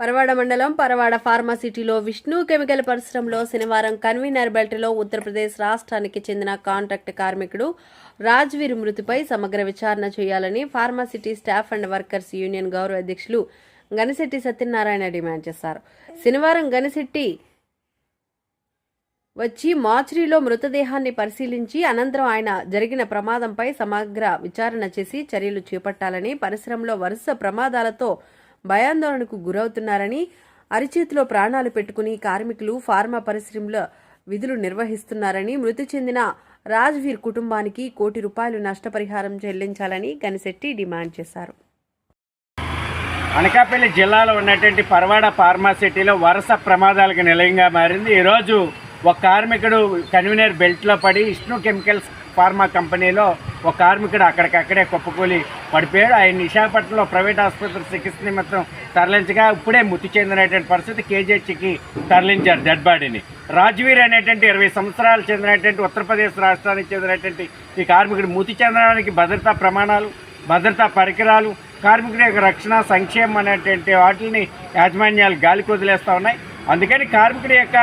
పరవాడ మండలం పరవాడ ఫార్మాసిటీలో విష్ణు కెమికల్ పరిశ్రమలో శనివారం కన్వీనర్ బెల్ట్లో ఉత్తరప్రదేశ్ రాష్ట్రానికి చెందిన కాంట్రాక్ట్ కార్మికుడు రాజ్వీర్ మృతిపై సమగ్ర విచారణ చేయాలని pharma city staff and workers union గౌరవ అధ్యక్షులు గనిశెట్టి సత్యనారాయణ డిమాండ్ చేశారు. శనివారం గనిశెట్టి వచ్చి మార్చురీలో మృతదేహాన్ని పరిశీలించి అనంతరం ఆయన జరిగిన ప్రమాదంపై సమగ్ర విచారణ చేసి చర్యలు చేపట్టాలని పరిశ్రమలో వరుస ప్రమాదాలతో భయాందోళనకు గురవుతున్నారని అరిచేతిలో ప్రాణాలు పెట్టుకుని కార్మికులు ఫార్మా పరిశ్రమలో విధులు నిర్వహిస్తున్నారని మృతి చెందిన రాజ్వీర్ కుటుంబానికి కోటి రూపాయలు నష్టపరిహారం చెల్లించాలని గనిశెట్టి డిమాండ్ చేశారు. అనకాపల్లి జిల్లాలో ఉన్నటువంటి పరవాడ ఫార్మాసిటీలో వరుస ప్రమాదాలకు నిలయంగా మారింది. ఈరోజు ఒక కార్మికుడు కన్వీనర్ బెల్ట్లో పడి విష్ణు కెమికల్స్ ఫార్మా కంపెనీలో ఒక కార్మికుడు అక్కడికక్కడే కుప్పకూలి పడిపోయాడు. ఆయన విశాఖపట్నంలో ప్రైవేట్ ఆసుపత్రి చికిత్స నిమిత్తం తరలించగా ఇప్పుడే మృతి చెందినటువంటి పరిస్థితి కేజీహెచ్కి తరలించారు డెడ్ బాడీని. రాజ్వీర్ అనేటువంటి ఇరవై సంవత్సరాలు చెందినటువంటి ఉత్తరప్రదేశ్ రాష్ట్రానికి చెందినటువంటి ఈ కార్మికుడు మృతి చెందడానికి భద్రతా ప్రమాణాలు భద్రతా పరికరాలు కార్మికుడి యొక్క రక్షణ సంక్షేమం అనేటువంటి వాటిని యాజమాన్యాలు గాలికి వదిలేస్తూ ఉన్నాయి. అందుకని కార్మికుడి యొక్క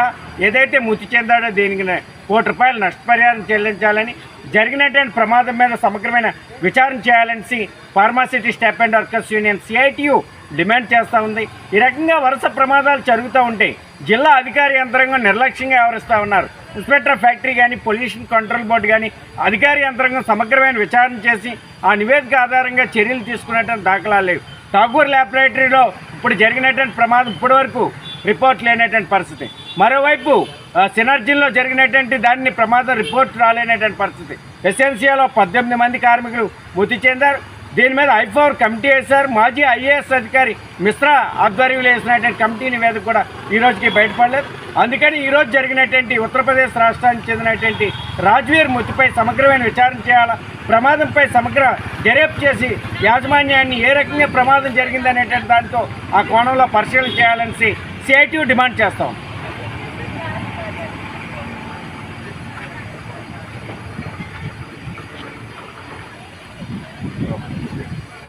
ఏదైతే మృతి చెందాడో దీనికి కోటి రూపాయలు నష్టపరిహారం చెల్లించాలని జరిగినటువంటి ప్రమాదం మీద సమగ్రమైన విచారణ చేయాలని pharma city staff and workers union CITU demand చేస్తూ ఉంది. ఈ రకంగా వరుస ప్రమాదాలు జరుగుతూ ఉంటాయి జిల్లా అధికార యంత్రాంగం నిర్లక్ష్యంగా వ్యవహరిస్తూ ఉన్నారు. ఇన్స్పెక్టర్ ఫ్యాక్టరీ కానీ పొల్యూషన్ కంట్రోల్ బోర్డు కానీ అధికార యంత్రాంగం సమగ్రమైన విచారణ చేసి ఆ నివేదిక ఆధారంగా చర్యలు తీసుకునేటువంటి దాఖలాలు లేవు. ఠాగూర్ ల్యాబొరేటరీలో ఇప్పుడు జరిగినటువంటి ప్రమాదం ఇప్పటివరకు రిపోర్ట్ లేనటువంటి పరిస్థితి. మరోవైపు ఆ, సినర్జీలో జరిగినటువంటి దాన్ని ప్రమాదం రిపోర్ట్ రాలేనటువంటి పరిస్థితి. ఎస్ఎన్సీలో పద్దెనిమిది మంది కార్మికులు మృతి చెందారు. దీని మీద ఐఫోర్ కమిటీ వేశారు మాజీ ఐఏఎస్ అధికారి మిశ్రా ఆధ్వర్యంలో వేసినటువంటి కమిటీ నివేదిక కూడా ఈ రోజుకి బయటపడలేదు. అందుకని ఈరోజు జరిగినటువంటి ఉత్తరప్రదేశ్ రాష్ట్రానికి చెందినటువంటి రాజ్వీర్ మృతిపై సమగ్రమైన విచారణ చేయాలా ప్రమాదంపై సమగ్ర దర్యాప్తు చేసి యాజమాన్యాన్ని ఏ రకంగా ప్రమాదం జరిగిందనేటువంటి దాంతో ఆ కోణంలో పరిశీలన చేయాలని సిఐటియు డిమాండ్ చేస్తాం.